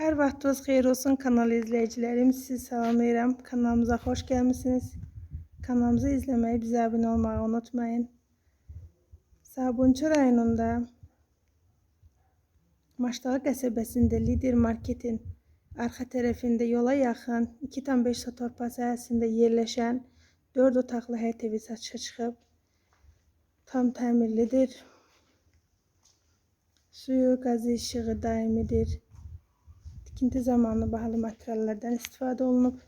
Hər vaxtınız xeyir olsun kanal izləyicilərim. Sizi salamlayıram. Kanalımıza xoş gəlmisiniz. Kanalımızı izləməyi, bizə abunə olmağı unutmayın. Sabunçu rayonunda Maştağı qəsəbəsində Lider Marketin arxa tərəfində yola yaxın 2,5 sotorpa sahəsində yerləşən 4 otaqlı həyət evi satışa çıxıb. Tam təmirlidir. Suyu, qazı işığı daimidir. Tikinti zamanı bahalı materiallardan istifadə olunub.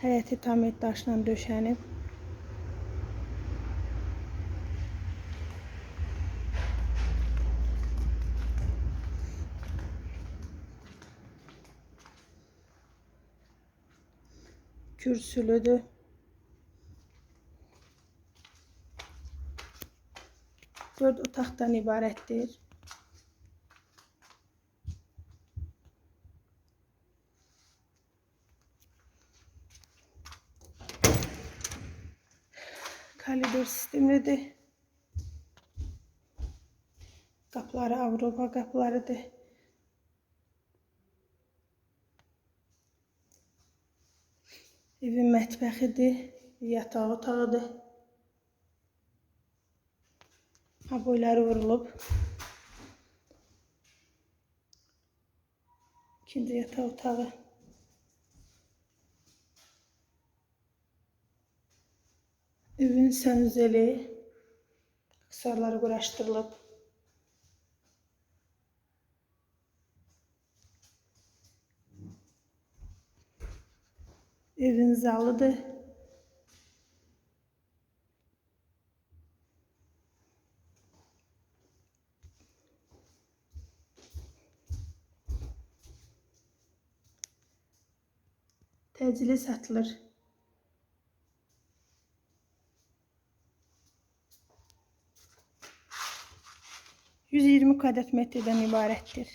Həyəti tam daşla döşənib. Kürsülüdür. Dörd otaqdan ibarətdir. Kalidor sistemlidir. Qapıları Avropa qapılarıdır. Evin mətbəxidir, yataq otağıdır. Ha boyları vurulub. İkinci yataq otağı. Evin sənzeli, qısarları quraşdırılıb. Evin zalıdır. Təcili satılır. Yüz yirmi kvadrat metreden ibarettir.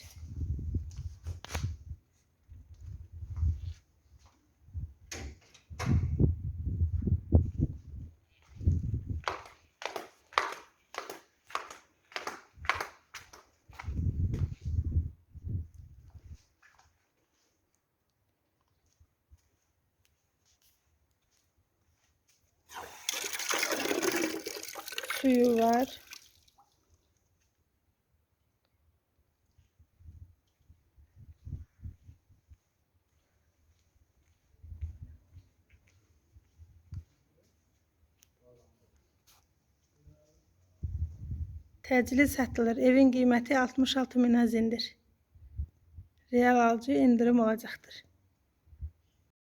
Suyu var. Təcili satılır. Evin qiyməti 66 min əzindir. Real alıcı indirim olacaqdır.